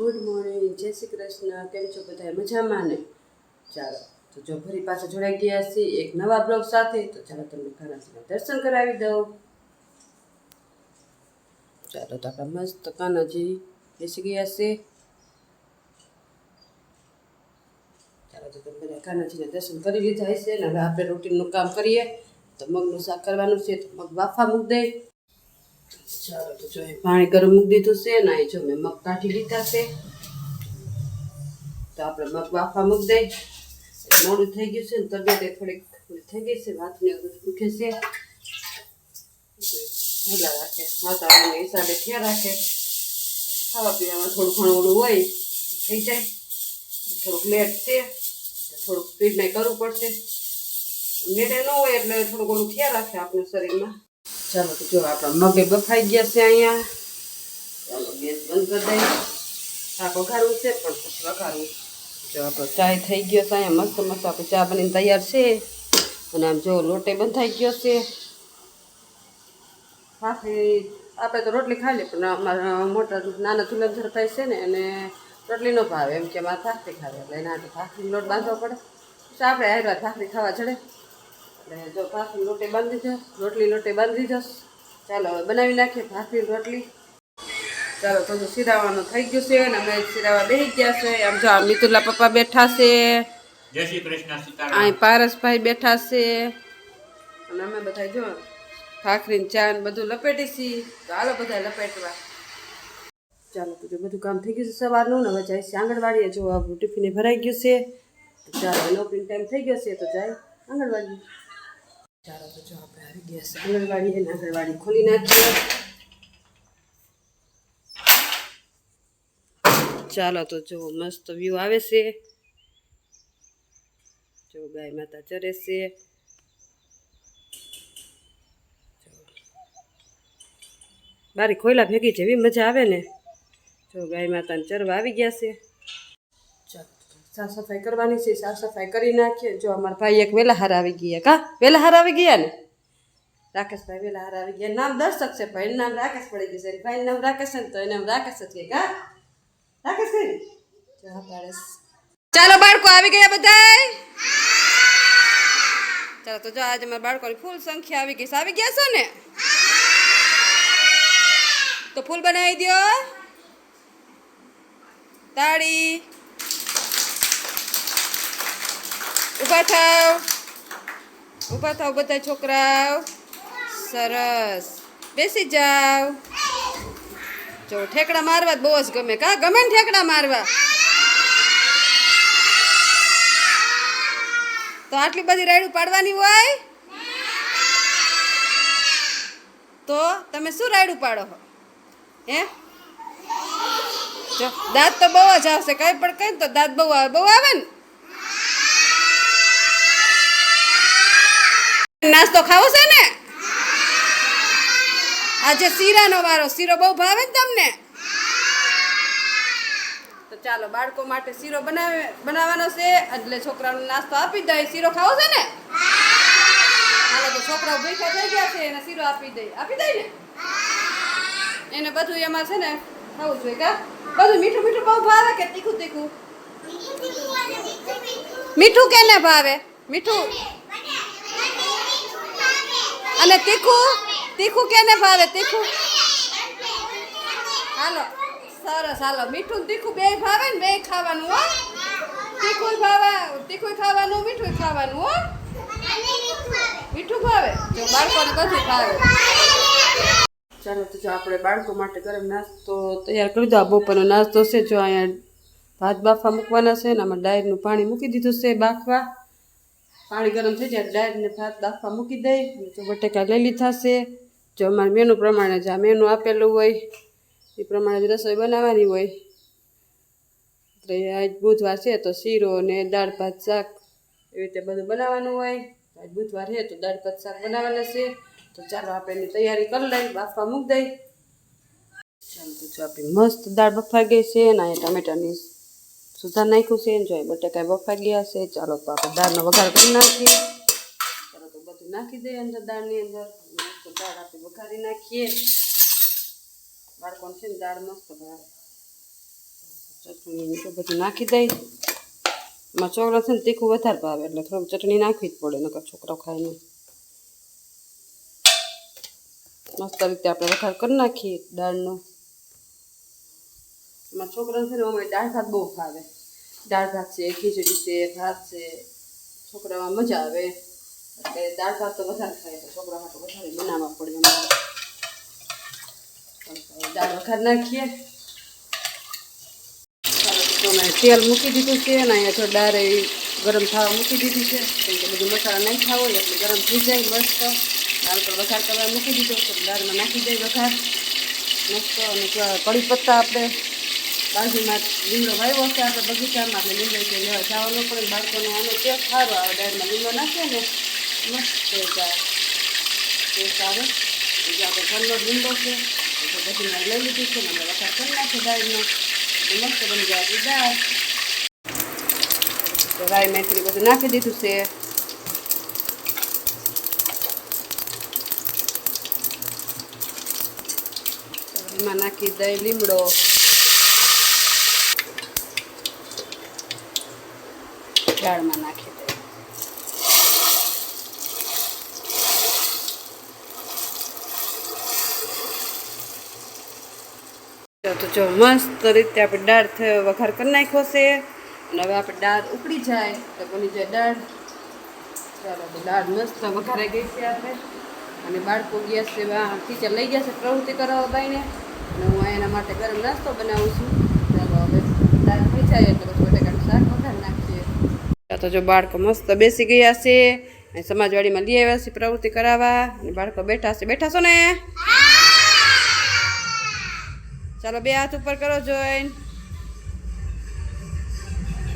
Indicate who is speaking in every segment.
Speaker 1: Good morning, જય શ્રી કૃષ્ણ. કેમ છો બધા મજામાં ને? ચાલો, તો જો ફરી પાછા જોડાઈ ગયા છીએ એક નવા બ્લોગ સાથે, તો ચાલો તમને કાનાજીના દર્શન કરાવી દઉં. ચાલો તો આપણા મસ્ત કાનાજી બેસી ગયા છે. ચાલો તો તમે બધા કાનાજીના દર્શન કરી લીધા હશે ને? હવે આપણે રૂટીનનું કામ કરીએ. તો મગનું શાક કરવાનું છે, તો મગ બાફા મૂક દઈ ચાલો તો જો પાણી ગરમ મૂકી દીધું છે ને જો મેં મગ કાઢી લીધા છે. તો આપણે મગ બાફા મૂકી દઈ મોડું થઈ ગયું છે ને તબિયત થોડીક થોડી થઈ ગઈ છે. વાતની દુખે છે. હેલા રાખે. વાતાવરણ હિસાબે થયા રાખે. ખાવા પીવામાં થોડું ઘણું ઓલું હોય થઈ જાય. થોડુંક લેટ છે. થોડુંક પીડને કરવું પડશે. મેળે ન હોય એટલે થોડુંક ઓલું ખ્યાલ રાખે આપણે શરીરમાં. ચાલો તો જો આપણા મગે બફાઈ ગયા છે અહીંયા. ચાલો ગેસ બંધ કરી દઈએ. શાક વઘારવું છે, પણ પછી વઘારવું. જો આપણો ચાય થઈ ગયો છે અહીંયા મસ્ત મસ્ત આપણે ચા બનીને તૈયાર છે. અને આમ જો લોટે બંધાઈ ગયો છે. ભાખરી આપણે તો રોટલી ખાઈ લઈએ, પણ અમારા મોટા નાના તુલંધર થાય છે ને, અને રોટલી ભાવ એમ કે મારે ભાખરી ખાવે એટલે એના લોટ બાંધવો પડે. આપણે આવ્યા ભાખરી ખાવા ચડે એટલે જો ભાખરી લોટે બાંધી દીધો રોટલી લોટે બાંધી દીધો ચાલો હવે બનાવી નાખીએ ભાખરી રોટલી. ચાલો તો સિરાવાનું થઈ ગયું છે અને અમે સિરાવા બેસી ગયા છે. આમ જો આ મિતુલા પપ્પા બેઠા છે.
Speaker 2: જય શ્રી કૃષ્ણ સીતારામ.
Speaker 1: અહીં પારસભાઈ બેઠા છે. અને અમે બધા જો ભાખરીને ચા ને બધું લપેટી છીએ તો હાલો બધા લપેટવા. ચાલો તો જો બધું કામ થઈ ગયું છે સવારનું ને હવે જાય છે આંગણવાડીએ. જો આ ટિફિને ભરાઈ ગયું છે. ચાલો નોકરી ટાઈમ થઈ ગયો છે તો જાય આંગણવાડી ચાલો તો જો આપણે આવી છે. આંગણવાડી અને આંગણવાડી ખોલી નાખીએ ચાલો તો જો મસ્ત વ્યૂ આવે છે. જો ગાય માતા ચરે છે. બારી ખોયલા ભેગી જેવી મજા આવે ને. જો ગાય માતાને ચરવા આવી ગયા છે. સાફ સફાઈ કરવાની છે, સાફ સફાઈ કરી નાખીએ. જો અમારા ભાઈ એક વહેલા હાર આવી ગયા કા વેલા હાર આવી ગયા ને? રાકેશભાઈ વેલા હાર આવી ગયા. નામ દર્શક છે ભાઈ નામ રાકેશ પડી ગયું છે. ભાઈ નામ રાકેશ ને તો એને રાકેશ જ કે કા રાકેશ ભાઈ ચાલો બાળકો, આવી ગયા બધાય? ચાલો, તો જો આજે મારા બાળકોની ફૂલ સંખ્યા આવી ગઈ આવી ગયા છો ને? તો ફૂલ બનાવી દો તાળી. ઊભા થાવ. ઊભા થાવ બધા છોકરાઓ. સરસ. બેસી જાવ. જો, ઠેકડા મારવા જ બહુ જ ગમે. કા, ગમે ને ઠેકડા મારવા? તો આટલી બધી રાયડું પાડવાની હોય? તો તમે શું રાયડું પાડો હે? દાંત તો બહુ જ આવશે. કંઈ પણ કંઈ તો દાંત બહુ આવે. બહુ આવે ને? નાસ્તો ખાવો છે ને? આજે શીરાનો વારો. શીરો બહુ ભાવે તમને? તો ચાલો, બાળકો માટે શીરો બનાવે, બનાવવાનો છે. એટલે છોકરાનો નાસ્તો આપી દઈ. શીરો ખાવો છે ને? હાલો, તો છોકરાઓ ભૂખ્યા થઈ ગયા છે, એને શીરો આપી દઈ. આપી દઈ ને? એને બધું એમાં છે ને, ખાવું જોઈએ કા? બધું મીઠું મીઠું બહુ ભાવે કે તીખું તીખું? મીઠું કેને ભાવે? મીઠું? અને તીખું? તીખું કેને ભાવે? તીખું? હાલો, સરસ, હાલો. મીઠું તીખું બે ભાવે ને બે ખાવાનું, હો. તીખું ભાવે તીખું ખાવાનું મીઠું ખાવાનું, હો. મીઠું ભાવે? જો બાળકોને બધું ભાવે. ચાલો, તો જો આપણે બાળકો માટે ગરમ નાસ્તો તૈયાર કરી દો. આ બપોરનો નાસ્તો છે, જો અહીંયા ભાત બાફવા મૂકવાના છે ને આમાં ડાયરનું પાણી મૂકી દીધું છે બાફવા. પાણી ગરમ થઈ જાય ડાયરને ભાત દાફા મૂકી દઈ જો બટેકા લેલી થશે જો અમારે મેનુ પ્રમાણે જ આ મેનુ આપેલું હોય, એ પ્રમાણે જ રસોઈ બનાવવાની હોય. એટલે આજ બુધવાર છે તો શીરો ને દાળ ભાત શાક એવી રીતે બધું બનાવવાનું હોય. આજ બુધવાર છે તો દાળ ભાત શાક બનાવવાના છે. તો ચાલો આપણે એની તૈયારી કરી લઈ બાફવા મૂકી દઈ ચાલો તો આપણી મસ્ત દાળ બફાઈ ગઈ છે અને અહીંયા ટમેટાની સુધાર નાખ્યું છે જોઈએ બટેકા બફાઈ ગયા છે, ચાલો તો આપણે દાળનો વઘાર કરી નાખીએ. ચાલો તો બધું નાખી દઈએ અંદર દાળની અંદર. મસ્ત દાળ આપણે વઘારી નાખીએ. બાળકોને છે ને દાળ મસ્ત ભાવે. ચટણી તો બધું નાખી દઈ એમાં છોકરા છે ને તીખું વધારે ભાવે, એટલે થોડુંક ચટણી નાખવી જ પડે, નકર છોકરો ખાય નહીં. મસ્ત રીતે આપણે વઘાર કરી નાખીએ દાળનો. એમાં છોકરાને છે ને અમે દાળ ભાત બહુ ભાવે. દાળ ભાત છે, ખીચડી છે, ભાત છે. છોકરામાં મજા આવે. એટલે દાળ ભાત તો વધારે ખાય, તો છોકરા માટે વધારે બનાવવા પડે અમારે દાળ વઘાર નાખીએ. તેલ મૂકી દીધું છે અને અહીંયા જો દાળ ગરમ થવા મૂકી દીધી છે. કેમ કે બધું મસાલા નાખ્યા હોય, એટલે ગરમ થઈ જાય મસ્ત. દાળ પર વઘાર કરવા મૂકી દીધો તો દાળમાં નાખી દઈ વઘાર. મસ્ત અને કડી પત્તા આપણે બાજુમાં લીમડો વાવ્યો છે આપણે બગીચામાં આપણે લીમડો છે લેવા જવાનો પણ બાળકોનો આનો ટેસ્ટ સારો આવે. દાળમાં લીમડો નાખે ને, મસ્ત જાય ટેસ્ટ આવે એટલે આપણે ઘરનો લીમડો છે તો પછી મેં લઈ લીધી છે, ને વઘાર કરી નાખે દાળનો તો મસ્ત બની જાય આપણી દાળ. તો રાઈ મેથરી બધું નાખી દીધું છે. એમાં નાખી દઈ લીમડો. દાળમાં નાખી દઈ તો જો મસ્ત રીતે આપણે દાળ વઘાર કરી નાખ્યો છે. અને હવે આપણે દાળ ઉકળી જાય. તો બની જાય દાળ ચાલો દાળ મસ્ત વઘારાઈ ગઈ છે આપણે. અને બાળકો ગયા છે ટીચર લઈ ગયા છે પ્રવૃત્તિ કરાવવા બાઈને. અને હું એના માટે ગરમ નાસ્તો બનાવું છું. ચાલો, હવે દાળ થઈ જાય એટલે પછી બટેકાનું શાક વઘાર નાખીએ તો જો બાળકો મસ્ત બેસી ગયા છે સમાજવાડીમાં લઈ આવ્યા છે પ્રવૃત્તિ કરાવવા. અને બાળકો બેઠા છે. બેઠા છો ને? ચાલો બે હાથ ઉપર કરો જોઈન.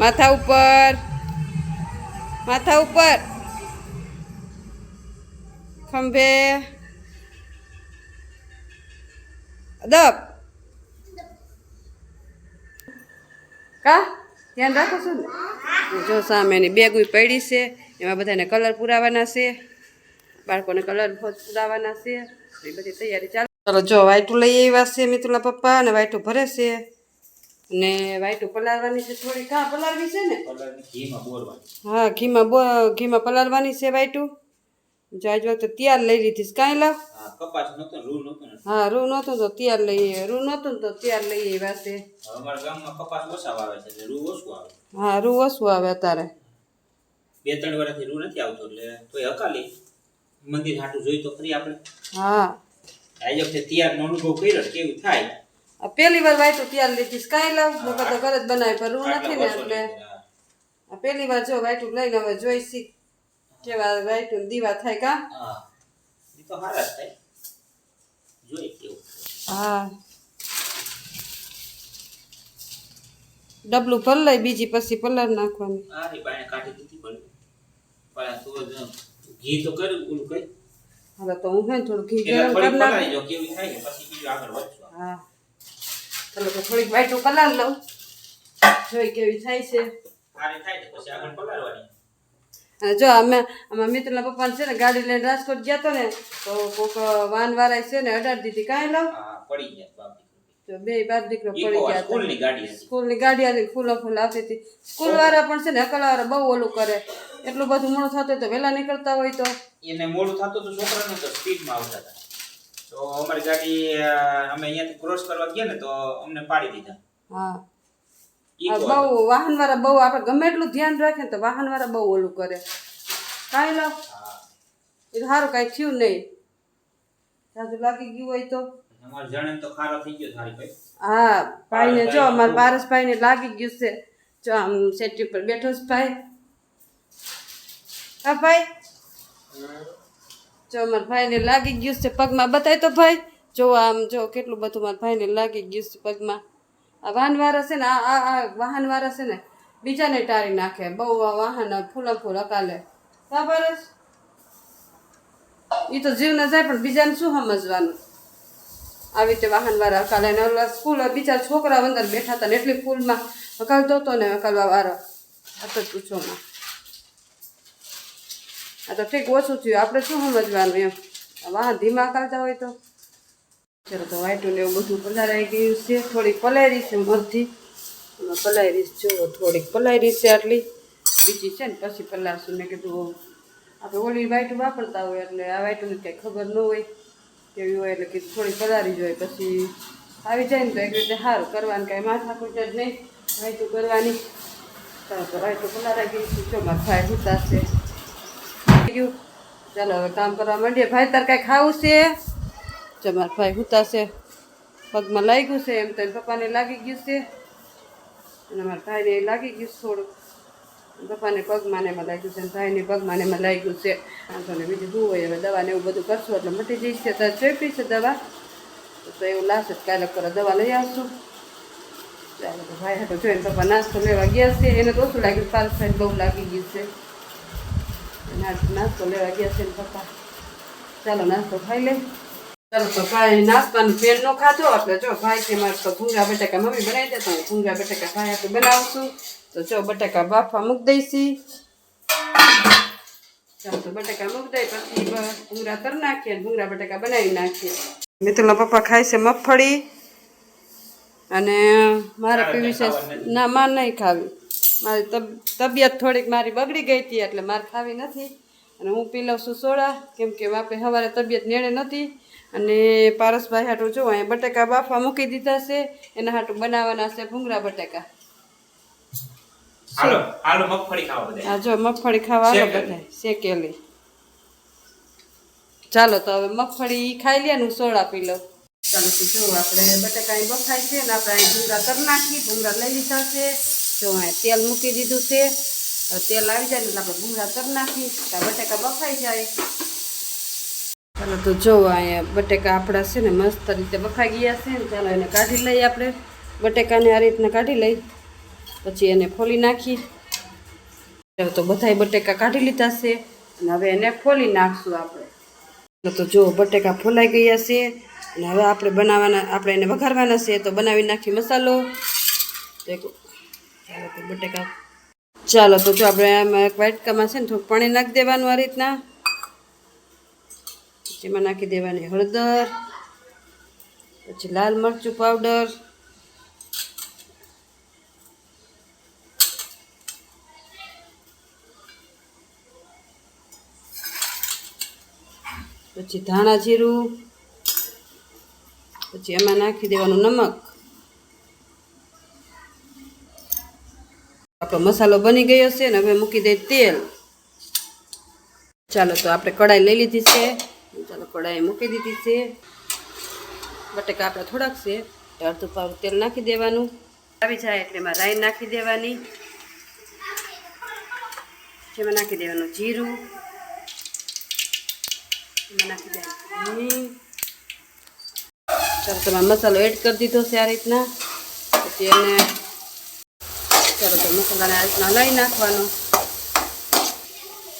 Speaker 1: માથા ઉપર. માથા ઉપર. ખંભે. દબ. કા? ધ્યાન રાખો છો ને? જો સામેની બેગુઈ પડી છે એમાં બધાને કલર પુરાવાના છે બાળકોને કલર પુરાવાના છે એ બધી તૈયારી ચાલુ ચાલો જો વાઈટું લઈ આવ્યા છે મિતુલા પપ્પા અને વાઈટું ભરે છે. અને વાઈટું પલાળવાની છે થોડી કાં પલાળવી છે ને?
Speaker 2: ઘીમાં
Speaker 1: હા ઘીમાં ઘીમાં પલાળવાની છે વાઈટું જો આજ વખતે તૈયાર લઈ લીધી કાંઈ લાવ.
Speaker 2: કપાસ નતો ને રૂ નતો
Speaker 1: હા રૂ નહોતું તો ત્યાર લઈએ. રૂ નહોતું તો તૈયાર લઈ આવ્યા છે
Speaker 2: અમારા ગામમાં કપાસ ઓછા વાવે છે એટલે રૂ ઓછું આવે.
Speaker 1: હા રૂ ઓછું આવે અત્યારે.
Speaker 2: બે ત્રણ વર્ષથી રૂ નથી આવતો એટલે તોય હકાલી. મંદિર હાટું જોઈ તો ખરી આપણે.
Speaker 1: હા.
Speaker 2: આજે વખતે તૈયારનો અનુભવ કર્યો કેવું થાય?
Speaker 1: આ પહેલી વાર વાઈટું તૈયાર લીધી છે કાંઈ લાવ નકર તો ઘરે જ બનાવી પણ રૂ નથી ને એટલે. પેલી વાર જો વાયટું લઈને હવે જોઈશી. કેવા વાયટું દીવા થાય કા?
Speaker 2: હા. તો હારા થાય.
Speaker 1: હા. ડબલું ભર લઈ બીજી પછી પલર નાખવાની.
Speaker 2: આ રી કાઢી દીધી ભલે. પણ તું ઘી તો કર્યું ઓલું કઈ.
Speaker 1: હવે તો હું હે થોડું ઘી ગરમ કરી
Speaker 2: થોડી જો કેવી થાય પછી બીજું આગળ વધશું.
Speaker 1: હા. ચાલો તો થોડીક વાઈટું પલાર લઉં. જોઈ કેવી થાય છે.
Speaker 2: સારી થાય ને પછી આગળ પલાળવાની
Speaker 1: અને જો અમે અમારા મિત્રના પપ્પાને છે ને ગાડી લઈને રાજકોટ ગયા તો ને તો કોક વાન વાળા છે ને અઢાર દીધી. કાંઈ
Speaker 2: હા. પડી ગયા બાપ દીકરો.
Speaker 1: તો બે બાપ દીકરો પડી ગયા સ્કૂલ
Speaker 2: સ્કૂલની ગાડી
Speaker 1: સ્કૂલની ગાડી હતી ફૂલો ફૂલ આવતી હતી. સ્કૂલ વાળા પણ છે ને અકલવાળા બહુ ઓલું કરે. એટલું બધું મોડું થતું તો વહેલા નીકળતા હોય તો.
Speaker 2: એને મોડું થતું હતું છોકરાનું તો સ્પીડમાં આવતા હતા. તો અમારી ગાડી અમે અહીંયાથી ક્રોસ કરવા ગયા ને તો અમને પાડી દીધા.
Speaker 1: હા. બહુ વાહન વાળા બહુ આપણે ગમે એટલું ધ્યાન રાખે તો વાહન વાળા બહુ ઓલું કરે. કાંઈ લાવ
Speaker 2: હા.
Speaker 1: એ સારું કાંઈ થયું નહીં. જાજુ લાગી ગયું હોય તો.
Speaker 2: અમારે જણે તો ખારો થઈ ગયો થારી ભાઈ.
Speaker 1: હા ભાઈને જો અમારા પારસભાઈને લાગી ગયું છે. જો આમ સેટી ઉપર બેઠો છે ભાઈ. હા ભાઈ? જો અમારા ભાઈને લાગી ગયું છે પગમાં. બતાય તો ભાઈ. જો આમ જો કેટલું બધું મારા ભાઈને લાગી ગયું છે પગમાં. આ વાહનવાળા છે ને આ આ આ વાહનવાળા છે ને બીજાને ટાળી નાખે. બહુ આ વાહન ફૂલા ફૂલ અકાલે હા પારસ? એ તો જીવ ન જાય પણ બીજાને શું સમજવાનું? આવી રીતે વાહનવાળા અકાલે ને ઓલા સ્કૂલ બીજા છોકરા અંદર બેઠા હતા ને એટલી ફૂલમાં. હકાલતો હતો ને અકાલવા વાળો. આ પૂછોમાં આ તો ઠીક ઓછું થયું. આપણે શું સમજવાનું એમ? વાહન ધીમા અકાલતા હોય તો. ચલો તો વાઈટું ને એવું બધું પલારાઈ ગયું છે. થોડીક પલાયરી છે મરથી એમાં પલાઈ જુઓ થોડીક પલાયરી છે આટલી. બીજી છે ને, પછી પલાળશું મેં કીધું, આપણે ઓલી વાઇટું વાપરતા હોય એટલે આ વાઈટની કંઈ ખબર ન હોય. કેવી હોય એટલે કે થોડી પધારી જોઈએ પછી આવી જાય ને તો એક રીતે સારું કરવાનું, કાંઈ માથાકૂટ જ નહીં. વાઈટું કરવાની. ચાલો તો વાઈટું પલાળાઈ ગઈ જો મારા ભાઈ હુતાશે ગયું. ચાલો, હવે કામ કરવા માંડીએ. ભાઈ, તાર કાંઈ ખાવું છે? જો મારા ભાઈ હુતાશે પગમાં લાગ્યું છે એમ તો પપ્પાને લાગી ગયું છે. અને મારા ભાઈને લાગી ગયું થોડું પપ્પાને પગમાં એમાં લાગ્યું છે ભાઈને પગમાં એમાં લાગ્યું છે. વાંધો ને બીજું શું હોય હવે દવા ને એવું બધું કરશું એટલે મટી જઈશ તો ચેપી છે દવા? તો એવું લાગશે તો કાલે પર દવા લઈ આવશું. ચાલો તો ભાઈ હાટો જોઈને પપ્પા નાસ્તો લેવા ગયા છે. એને તો ઓછું લાગ્યું પાલ સાઈડ બહુ લાગી ગયું છે. નાસ્તો લેવા ગયા છે ને પપ્પા. ચાલો, નાસ્તો ખાઈ લે. ચાલો તો ભાઈ નાસ્તાનું પેન નો ખાધો એટલે જો ભાઈ કે મારે તો ભૂંગા બટાકા મમ્મી બનાવી દે તો હું ભૂંગા બટાકા ભાઈ આપણે બનાવશું. તો જો બટાકા બાફા મૂકી દઈશી. ચાલો તો બટાકા મૂકી દઈ પછી ભૂંગળા તર નાખીએ ભૂંગળા બટાકા બનાવી નાખીએ. મિતુલના પપ્પા ખાય છે મગફળી. અને મારે પીવી છે ના માર નહીં ખાવી. મારી તબ તબિયત થોડીક મારી બગડી ગઈ હતી એટલે મારે ખાવી નથી. અને હું પી લઉં છું સોડા કેમ કે આપણે સવારે તબિયત નેડે નથી અને પારસભાઈ હાટું જો અહીંયા બટાકા બાફા મૂકી દીધા છે. એના હાટું બનાવવાના છે ભૂંગળા બટાકા.
Speaker 2: હાલો હાલો મગફળી ખાવા બધા
Speaker 1: જો મગફળી ખાવા. બધા શેકેલી. ચાલો તો હવે મગફળી ખાઈ લે ને સોડા પી લો. ચાલો તો જો આપણે બટાકા અહીં બફાય છે ને આપણે અહીં ભૂંગળા કરી નાખી ભૂંગળા લઈ લીધા છે. જો અહીં તેલ મૂકી દીધું છે. તેલ આવી જાય એટલે આપણે ભૂંગળા કરી નાખી બટાકા બફાઈ જાય. ચાલો તો જોવો અહીંયા બટેકા આપણા છે ને મસ્ત રીતે બફાઈ ગયા છે ને ચાલો એને કાઢી લઈએ આપણે. બટેકાને આ રીતના કાઢી લઈ, પછી એને ફોલી નાખી. તો બધાય બટેકા કાઢી લીધા છે અને હવે એને ફોલી નાખશું આપણે. તો જો બટેકા ફોલાઈ ગયા છે અને હવે આપણે બનાવવાના, આપણે એને વઘારવાના છે તો બનાવી નાખી મસાલો. ચાલો તો બટેકા, ચાલો તો જો આપણે આમાં વાટકામાં છે ને થોડુંક પાણી નાખી દેવાનું આ રીતના. એમાં નાખી દેવાની હળદર, પછી લાલ મરચું પાવડર પછી ધાણા જીરું, પછી એમાં નાખી દેવાનું નમક. આપણો મસાલો બની ગયો છે ને હવે મૂકી દઈએ તેલ. ચાલો તો આપણે કડાઈ લઈ લીધી છે. ચાલો કડાઈ મૂકી દીધી છે. બટેકા આપણે થોડાક છે. અડધું પાવ તેલ નાખી દેવાનું. આવી જાય એટલે એમાં રાઈ નાખી દેવાની. જેમાં નાખી દેવાનું જીરું. એમાં નાખી દેવાનું હિંગ. ચાલો તમારે મસાલો એડ કરી દીધો છે આ રીતના. પછી એને ચાલો તો મસાલાને આ રીતના લઈ નાખવાનો.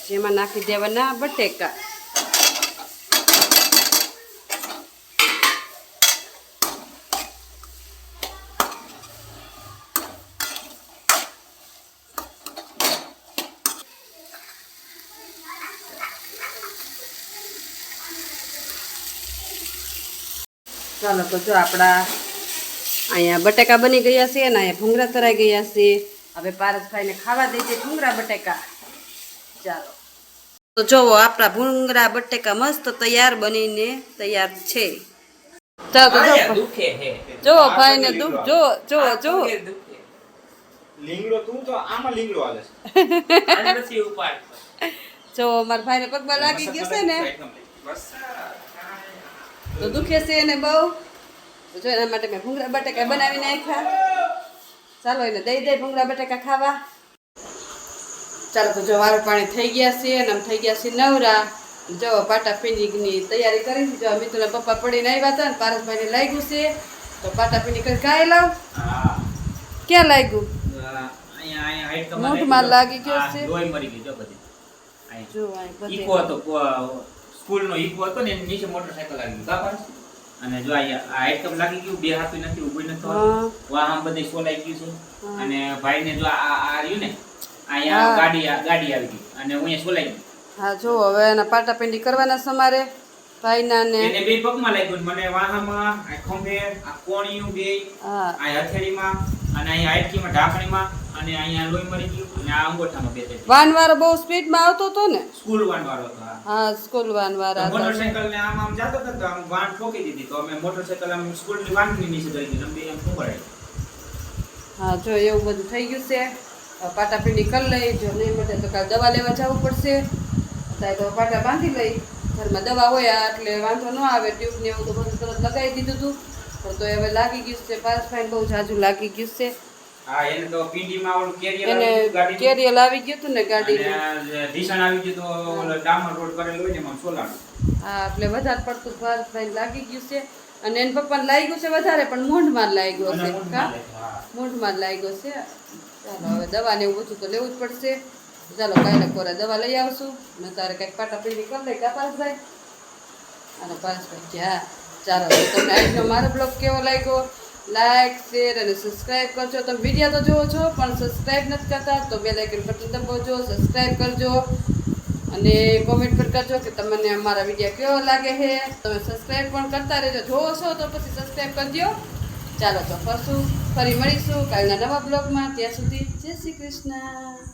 Speaker 1: જેમાં નાખી દેવાના બટેકા. ચાલો તો જો આપણા અહીંયા બટેકા બની ગયા છે અને અહીંયા ભૂંગળા તરાઈ ગયા છે. હવે પારસભાઈને ખાવા દઈએ ભૂંગરા ભૂંગળા બટેકા. ચાલો. તો જોવો આપણા ભૂંગળા બટેકા મસ્ત તૈયાર બનીને તૈયાર છે. ચાલો જો. જોવો ભાઈને દુઃખ. જો જો જો.
Speaker 3: લીંગડો તું આમાં લીંગડો છે.
Speaker 1: જો મારા ભાઈને પગમાં લાગી ગયો છે ને.
Speaker 2: બસ
Speaker 1: તો દુખે છે એને બહુ. જો એના માટે મેં ભૂંગળા બટાકા બનાવી નાખ્યા. ચાલો એને દઈ દે ભૂંગળા બટાકા ખાવા. ચાલો તો જો વારું પાણી થઈ ગયા છે અને આમ થઈ ગયા છે નવરા. જો પાટા પીનીની તૈયારી કરી. જો મિત્રોને પપ્પા પડીને આવ્યા હતા ને પારસભાઈને લાગ્યું છે. તો પાટા પીની કરી ખાઈ લાવ. ક્યાં લાગ્યું?
Speaker 2: મોઢ
Speaker 1: મૂઠમાં લાગી ગયો છે.
Speaker 2: જો
Speaker 1: અહીં બધે.
Speaker 2: ઈકો હતો સ્કૂલ નો ઈકો હતો ને એની નીચે મોટરસાઇકલ આવી ગયું બરાબર? અને જો આ આઈટમ લાગી ગયું બે હાથ નથી ઊભી નથી
Speaker 1: હા.
Speaker 2: થવાતું. વાહ બધી સોલાઈ ગયું છે. અને ભાઈને જો આ આ રહ્યું ને અહીંયા ગાડી ગાડી આવી ગઈ. અને હું અહીંયા સોલાઈ ગઈ.
Speaker 1: હા જો હવે એના પાટા પીંડી કરવાના સમારે ભાઈના ને.
Speaker 2: એને બે પગમાં લાગ્યું મને વાહામાં આ ખંભે આ કોણીયું બે આ હથેળીમાં અને અહીં હાડકીમાં ઢાંકણીમાં અને અહીંયા લોહી મરી ગયું અને આ અંગોઠામાં બે થઈ
Speaker 1: બહુ સ્પીડમાં આવતો હતો ને?
Speaker 2: સ્કૂલ વાન હતો હા.
Speaker 1: હા સ્કૂલ વાનવાર હતો.
Speaker 2: મોટરસાયકલ ને આમ આમ જાતો હતો તો આમ વાન ઠોકી દીધી. તો અમે મોટરસાયકલ આમ સ્કૂલની વાનની નીચે કરી દીધી આમ ફૂંકડાઈ
Speaker 1: હા જો એવું બધું થઈ ગયું છે. પાટાપીંડી કરી લઈ જો નહીં મળે તો કાલે દવા લેવા જવું પડશે. અત્યારે તો પાટા બાંધી લઈ. ઘરમાં દવા હોય એટલે વાંધો ન આવે. ટ્યુબ ને એવું તો બધું તરત લગાવી દીધું હતું પણ તો હવે લાગી ગયું છે. પાસ ફાઈન બહુ જાજુ લાગી ગયું છે.
Speaker 2: હા એને તો પીંડીમાં ઓલું કેરિયર
Speaker 1: એને
Speaker 2: આવી ગયું ગાડીનું.
Speaker 1: કેરિયલ આવી ગયું હતું ને ગાડીનું
Speaker 2: ઢીસણ આવી ગયું તો ઓલો ડામર રોડ કરેલો હોય ને એમાં સોલાનું
Speaker 1: હા એટલે વધારે પડતું પાસ ફાઈન લાગી ગયું છે. અને એના પપ્પાને લાગ્યું છે વધારે પણ મૂંઢમાં લાગ્યો છે.
Speaker 2: મૂંઢમાં
Speaker 1: કા
Speaker 2: લે, હા.
Speaker 1: મૂંઢમાં જ લાગ્યો છે. ચાલો હવે દવા ને એવું બધું તો લેવું જ પડશે. ચાલો કાલે કોરા દવા લઈ આવશું. ને તારે કંઈક પાટા પીડી કરી લઈ કા પારસભાઈ અને પારસભાઈ જ્યાં ચાલો તમને આજનો મારો બ્લોગ કેવો લાગ્યો? લાઈક શેર અને સબસ્ક્રાઇબ કરજો. તમે વીડિયો તો જુઓ છો, પણ સબસ્ક્રાઇબ નથી કરતા, તો બે લાઇકન બટન દબાવજો સબસ્ક્રાઇબ કરજો. અને કોમેન્ટ પર કરજો કે તમને અમારા વીડિયો કેવો લાગે છે. તમે સબસ્ક્રાઇબ પણ કરતા રહેજો. જોવો છો તો પછી સબસ્ક્રાઇબ કરજો. ચાલો તો ફરશું, ફરી મળીશું કાલના નવા બ્લોગમાં ત્યાં સુધી જય શ્રી કૃષ્ણ.